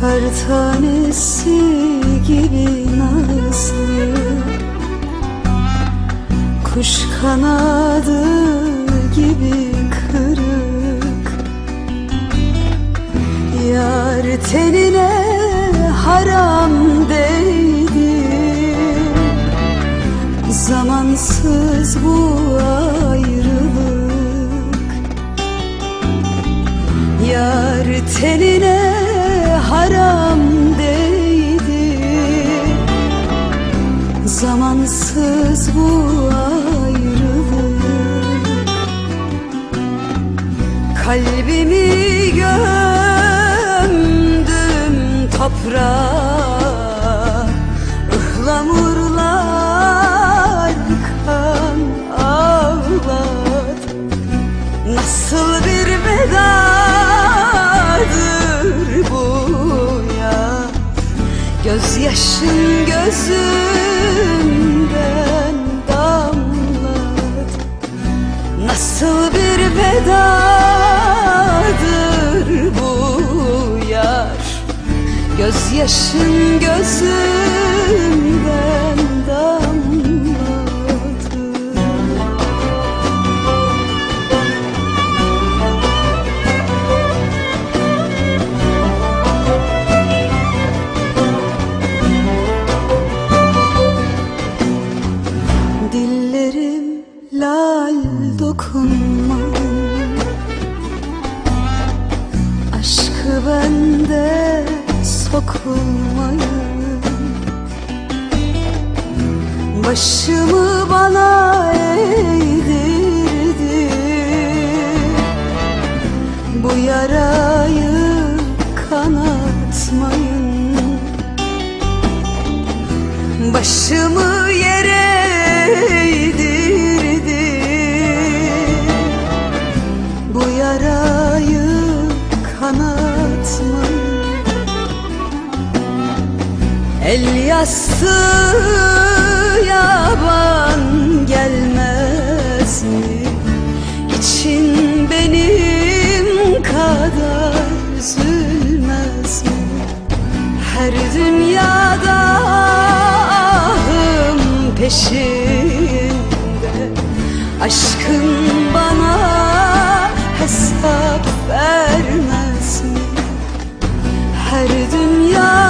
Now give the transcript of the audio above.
Kar tanesi gibi nazlı Kuş kanadı gibi kırık. Yar tenine haram değdi Zamansız bu Yar tenine haram değdi Zamansız bu ayrılık. Kalbimi gömdüm toprağa. Ihlamurlar kan ağlat Nasıl bir vedadır Gözyaşın gözümden damlat Nasıl bir vedadır bu yar? Gözyaşın gözümden dokunmayın Aşkı bende sokulmayın Başımı bana eğdirdi. Bu yarayı kanatmayın. Başımı El yastığı yaban gelmez mi? İçin benim kadar üzülmez mi? Her dünyada ahım peşinde Aşkın bana hesap vermez mi? Her dünyada